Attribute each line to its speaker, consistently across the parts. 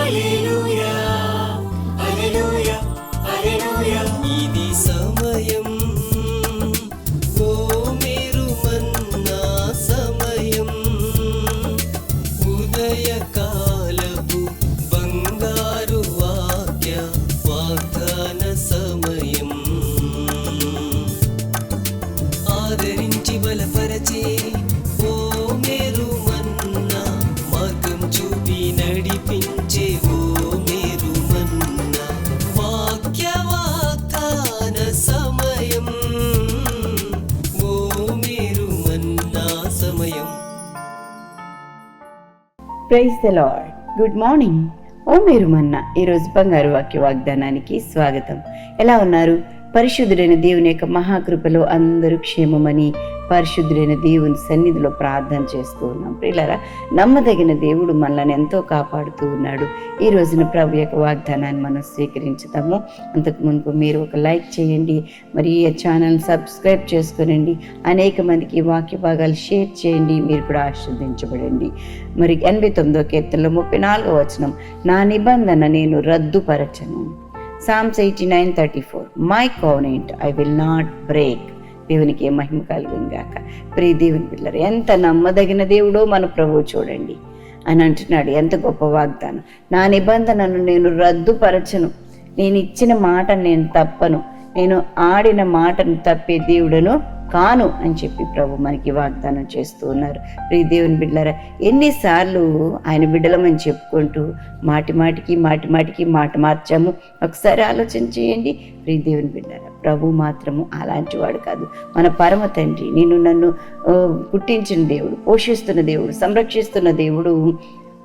Speaker 1: Aleluia.
Speaker 2: Praise the Lord good morning ఓ మీరు మన్న ఈరోజు బంగారు వాక్య వాగ్దానానికి స్వాగతం. ఎలా ఉన్నారు? పరిశుద్ధుడైన దేవుని యొక్క మహాకృపలో అందరూ క్షేమమని పరిశుద్ధుడైన దేవుని సన్నిధిలో ప్రార్థన చేస్తూ ఉన్నాం. ప్రియులరా నమ్మదగిన దేవుడు మనల్ని ఎంతో కాపాడుతూ ఉన్నాడు. ఈ రోజున ప్రభు యొక్క వాగ్దానాన్ని మనం స్వీకరించుతాము అంతకు మునుపు మీరు ఒక లైక్ చేయండి మరి ఈ ఛానల్ సబ్స్క్రైబ్ చేసుకునండి అనేక మందికి వాక్య భాగాలు షేర్ చేయండి మీరు కూడా ఆశీర్వదించబడండి. మరి ఎనభై తొమ్మిదో కీర్తనలో ముప్పై నాలుగో వచనం నా నిబంధన నేను రద్దుపరచను. Psalms eighty nine thirty four my covenant I will not break దేవునికి ఏ మహిమ కలుగును గాక. ప్రియ దేవుని పిల్లలు ఎంత నమ్మదగిన దేవుడో మన ప్రభువు చూడండి అని అంటున్నాడు. ఎంత గొప్ప వాగ్దానం. నా నిబంధనను నేను రద్దుపరచను. నేను ఇచ్చిన మాట నేను తప్పను. నేను ఆడిన మాటను తప్పే దేవుడను కాను అని చెప్పి ప్రభు మనకి వాగ్దానం చేస్తూ ఉన్నారు. ప్రియ దేవుని బిడ్డలారా ఎన్నిసార్లు ఆయన బిడ్డలమని చెప్పుకుంటూ మాటి మాటికి మాటి మాటికి మాట మార్చాము. ఒకసారి ఆలోచన చేయండి. ప్రియ దేవుని బిడ్డారా ప్రభు మాత్రము అలాంటి వాడు కాదు. మన పరమ తండ్రి నేను నన్ను పుట్టించిన దేవుడు పోషిస్తున్న దేవుడు సంరక్షిస్తున్న దేవుడు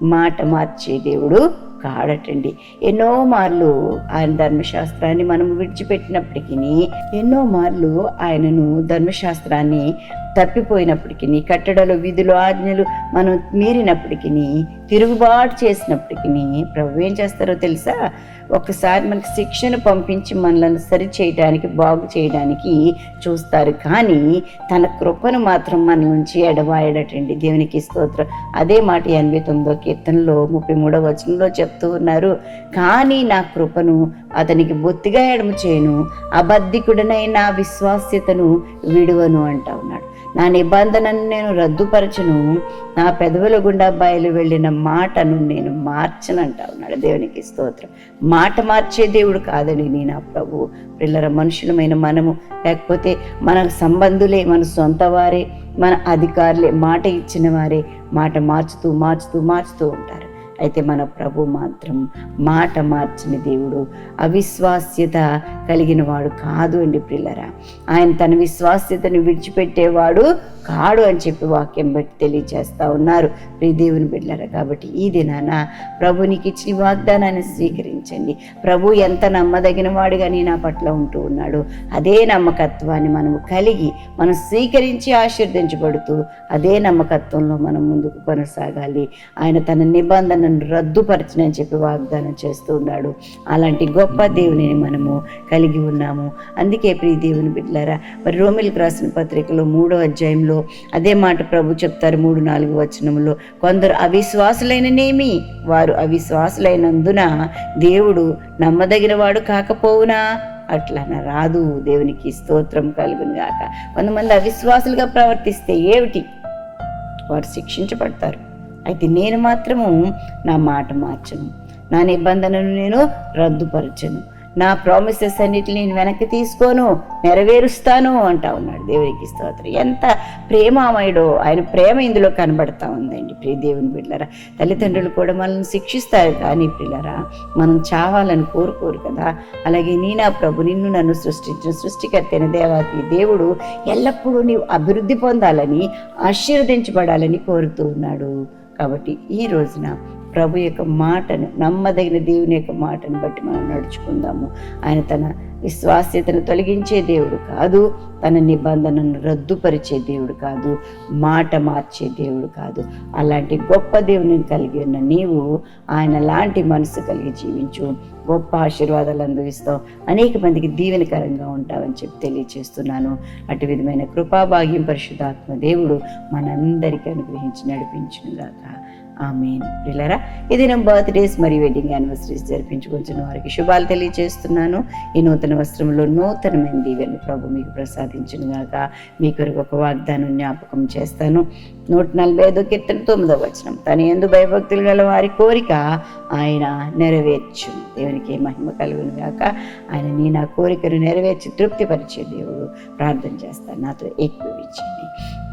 Speaker 2: మాట మార్చే దేవుడు కాడటండి. ఎన్నో మార్లు ఆయన ధర్మశాస్త్రాన్ని మనం విడిచిపెట్టినప్పటికీ ఎన్నో మార్లు ఆయనను ధర్మశాస్త్రాన్ని తప్పిపోయినప్పటికీ కట్టడలు విధులు ఆజ్ఞలు మనం మీరినప్పటికీ తిరుగుబాటు చేసినప్పటికీ ప్రభు ఏం చేస్తారో తెలుసా? ఒకసారి మనకి శిక్షను పంపించి మనల్ని సరి చేయడానికి బాగు చేయడానికి చూస్తారు. కానీ తన కృపను మాత్రం మన నుంచి ఎడబాయడటండి. దేవునికి స్తోత్రం. అదే మాట ఎనభై తొమ్మిదో కీర్తనలో ముప్పై మూడో వచనంలో చెప్తూ ఉన్నారు. కానీ నా కృపను అతనికి బొత్తిగా ఎడము చేయను. అబద్ధికుడనై నా విశ్వాస్యతను విడువను అంటా ఉన్నాడు. నా నిబంధనను నేను రద్దుపరచును. నా పెదవుల గుండా బయలు వెళ్ళిన మాటను నేను మార్చనంటా ఉన్నాడు దేవునికి స్తోత్రం. మాట మార్చే దేవుడు కాదని నేను నా ప్రభు. పిల్లల మనుషులమైన మనము లేకపోతే మన సంబంధులే మన సొంత వారే మన అధికారులే మాట ఇచ్చిన వారే మాట మార్చుతూ మార్చుతూ మార్చుతూ ఉంటారు. అయితే మన ప్రభు మాత్రం మాట మార్చిన దేవుడు. అవిశ్వాస్యత కలిగిన వాడు కాదు అండి పిల్లరా ఆయన తన విశ్వాస్యతను విడిచిపెట్టేవాడు కాడు అని చెప్పి వాక్యం బట్టి తెలియజేస్తూ ఉన్నారు. ప్రియ దేవుని బిడ్డరా కాబట్టి ఈ దినాన ప్రభు నీకు ఇచ్చిన వాగ్దానాన్ని స్వీకరించండి. ప్రభు ఎంత నమ్మదగిన వాడుగా నీ నా పట్ల ఉంటూ ఉన్నాడు. అదే నమ్మకత్వాన్ని మనము కలిగి మనం స్వీకరించి ఆశీర్దించబడుతూ అదే నమ్మకత్వంలో మనం ముందుకు కొనసాగాలి. ఆయన తన నిబంధనను రద్దుపరచనని చెప్పి వాగ్దానం చేస్తూ ఉన్నాడు. అలాంటి గొప్ప దేవుని మనము కలిగి ఉన్నాము. అందుకే ప్రియ దేవుని బిడ్డలారా మరి రోమిల్కి రాసిన పత్రికలో మూడో అధ్యాయంలో అదే మాట ప్రభు చెప్తారు మూడు నాలుగు వచనంలో కొందరు అవిశ్వాసులైననేమి? వారు అవిశ్వాసులైనందున దేవుడు నమ్మదగినవాడు కాకపోవునా? అట్లా రాదు. దేవునికి స్తోత్రం కలుగును గాక. కొంతమంది అవిశ్వాసులుగా ప్రవర్తిస్తే ఏమిటి? వారు శిక్షించబడతారు. అయితే నేను మాత్రము నా మాట మార్చను. నా నిబంధనను నేను రద్దుపరచను. నా ప్రామిసెస్ అన్నిటిని నేను వెనక్కి తీసుకోను నెరవేరుస్తాను అంటా ఉన్నాడు. దేవునికి స్తోత్రం. ఎంత ప్రేమామయుడో ఆయన ప్రేమ ఇందులో కనబడతా ఉందండి. ప్రియ దేవుని బిడ్డలరా తల్లిదండ్రులు కూడా మనల్ని శిక్షిస్తారు కానీ పిల్లరా మనం చావాలని కోరుకోరు కదా. అలాగే నీ నా ప్రభు నిన్ను నన్ను సృష్టించిన సృష్టికర్తైన దేవాతి దేవుడు ఎల్లప్పుడూ నీవు అభివృద్ధి పొందాలని ఆశీర్వదించబడాలని కోరుతూ ఉన్నాడు. కాబట్టి ఈ రోజున ప్రభు యొక్క మాటను నమ్మదగిన దేవుని యొక్క మాటను బట్టి మనం నడుచుకుందాము. ఆయన తన విశ్వాస్యతను తొలగించే దేవుడు కాదు తన నిబంధనను రద్దుపరిచే దేవుడు కాదు మాట మార్చే దేవుడు కాదు. అలాంటి గొప్ప దేవుని కలిగి ఉన్న నీవు ఆయన లాంటి మనసు కలిగి జీవించు. గొప్ప ఆశీర్వాదాలు అనుభవిస్తావు. అనేక మందికి దీవెనకరంగా ఉంటావని చెప్పి తెలియచేస్తున్నాను. అటు విధమైన కృపాభాగ్యం పరిశుద్ధాత్మ దేవుడు మనందరికీ అనుగ్రహించి నడిపించునుగాక. ఆమెన్. పిల్లరా ఇది నేను బర్త్డేస్ మరియు వెడ్డింగ్ యానివర్సరీస్ జరిపించుకుంటున్న వారికి శుభాలు తెలియజేస్తున్నాను. ఈ నూతన వస్త్రంలో నూతనమైన దీవెను ప్రభు మీకు ప్రసాదించును గాక. మీ కొరకు ఒక వాగ్దానం జ్ఞాపకం చేస్తాను. నూట నలభై ఐదో కీర్తన తొమ్మిదో వచనం. తన ఎందు భయభక్తులు గల వారి కోరిక ఆయన నెరవేర్చు దేవునికి మహిమ కలుగును గాక. ఆయన నీ నా కోరికను నెరవేర్చి తృప్తిపరిచే దేవుడు. ప్రార్థన చేస్తాను. నాతో ఎక్కువించండి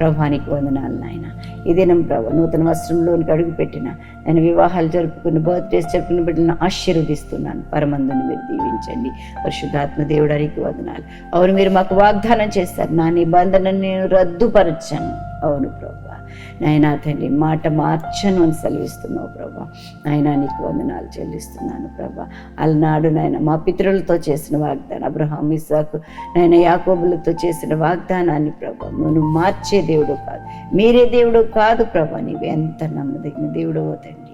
Speaker 2: ప్రభానికి వందనాలు నాయన. ఈ దినం ప్రభు నూతన వస్త్రంలోనికి అడుగు పెట్టిన నేను వివాహాలు జరుపుకున్న బర్త్డేస్ జరుపుకున్న బిడ్డలను ఆశీర్వదిస్తున్నాను. పరమందుని మీరు దీవించండి. పరిశుద్ధాత్మ దేవుడానికి వందనాలు. అవును మీరు మాకు వాగ్దానం చేస్తారు. నా నిబంధన నేను రద్దుపరచను. అవును ప్రభు. నాయనా తండ్రి మాట మార్చను అని సెలవిస్తున్నావు ప్రభా. నాయనా నీకు వందనాలు చెల్లిస్తున్నాను ప్రభా. అలనాడు నాయన మా పితరులతో చేసిన వాగ్దానం అబ్రహాం ఇసాకు నాయన యాకోబులతో చేసిన వాగ్దానాన్ని ప్రభా నువ్వు మార్చే దేవుడు కాదు. మీరే దేవుడు కాదు ప్రభా నీవు ఎంత నమ్మదగిన దేవుడు తండ్రి.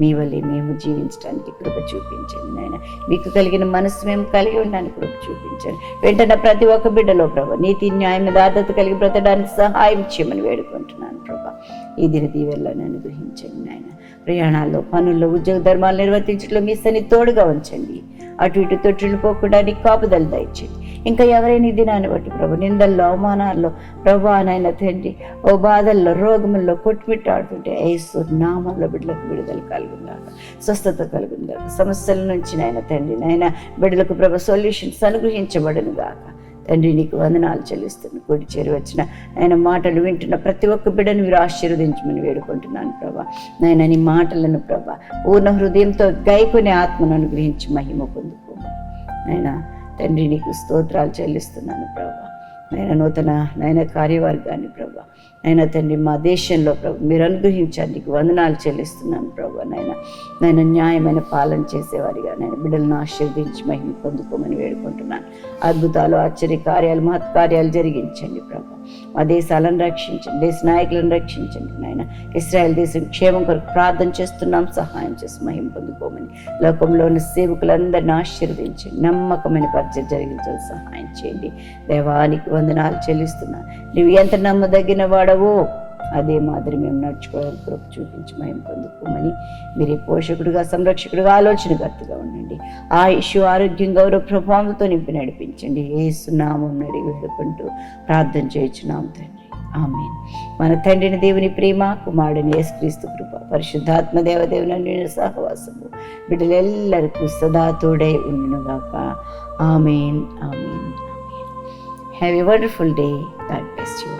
Speaker 2: మీ వల్లే మేము జీవించడానికి కృప చూపించండి నాయన. మీకు కలిగిన మనసు మేము కలిగి ఉండడానికి కృప చూపించండి. వెంటనే ప్రతి ఒక్క బిడ్డలో ప్రభా నీతి న్యాయం దాదత కలిగి బ్రతడానికి సహాయం చేయమని వేడుకుంటున్నాను ప్రభా. ఈ దిన దీవెల్లను అనుగ్రహించండి నాయన. ప్రయాణాల్లో పనుల్లో ఉద్యోగ ధర్మాలు నిర్వర్తించడంలో మీ సన్ని తోడుగా ఉంచండి. అటు ఇటు తొట్టులు పోకుండా నీ కాపుదలు దయచేయండి. ఇంకా ఎవరైనా దినాన్ని బట్టి ప్రభు నిందల్లో అవమానాల్లో ప్రభు నాయన తండ్రి ఓ బాధల్లో రోగముల్లో కొట్టుమిట్టాడుతుంటే ఏసు నామంలో బిడ్డలకు విడుదల కలుగుందాక స్వస్థత కలుగుందాక సమస్యల నుంచి నాయన తండ్రి నాయన బిడ్డలకు ప్రభు సొల్యూషన్స్ అనుగ్రహించబడను గాక తండ్రి నీకు వందనాలు చెల్లిస్తున్న కూడి చేరి వచ్చిన ఆయన మాటలు వింటున్న ప్రతి ఒక్క బిడ్డను మీరు ఆశీర్వదించమని వేడుకుంటున్నాను ప్రభా. నాయన నీ మాటలను ప్రభా పూర్ణ హృదయంతో గైకునే ఆత్మను అనుగ్రహించి మహిమ పొందుకో నాయన తండ్రి నీకు స్తోత్రాలు చెల్లిస్తున్నాను ప్రభా. నాయన నూతన నాయన కార్యవర్గాన్ని ప్రభు. నాయన తండ్రి మా దేశంలో ప్రభు మీరు అనుగ్రహించారు నీకు వందనాలు చెల్లిస్తున్నాను ప్రభు నాయన. నాయన న్యాయమైన పాలన చేసేవారిగా నేను బిడ్డలను ఆశీర్వదించి మహిమ పొందుకోమని వేడుకుంటున్నాను. అద్భుతాలు ఆశ్చర్య కార్యాలు మహత్కార్యాలు జరిగించండి ప్రభు. మా దేశాలను రక్షించండి దేశ నాయకులను రక్షించండి నాయన. ఇస్రాయల్ దేశం క్షేమం కొరకు ప్రార్థన చేస్తున్నాం సహాయం చేసి మహిం పొందుకోమని. లోకంలో ఉన్న ఆశీర్వదించండి నమ్మకమైన పరిచయం జరిగించాలి సహాయం చేయండి. దేవానికి వందనాలు చెల్లిస్తున్నాను. నువ్వు ఎంత నమ్మదగిన వాడవో అదే మాదిరి మేము నడుచుకోవాలి కృప చూపించి మేము పొందుకోమని మీరే పోషకుడుగా సంరక్షకుడుగా ఆలోచనకర్తగా ఉండండి. ఆయుష్ ఆరోగ్యం గౌరవ ప్రభావంతో నింపి నడిపించండి. ఏసునామం నడిగి వేడుకుంటూ ప్రార్థన చేయించున్నాం తండ్రి. ఆమె మన తండ్రిని దేవుని ప్రేమ కుమారుడిని యేసుక్రీస్తు కృప పరిశుద్ధాత్మ దేవదేవుని నిండు సహవాసము బిడ్డలెల్లరికూ సదా తోడై ఉండునుగాక. Amen amen amen. Have a wonderful day God best you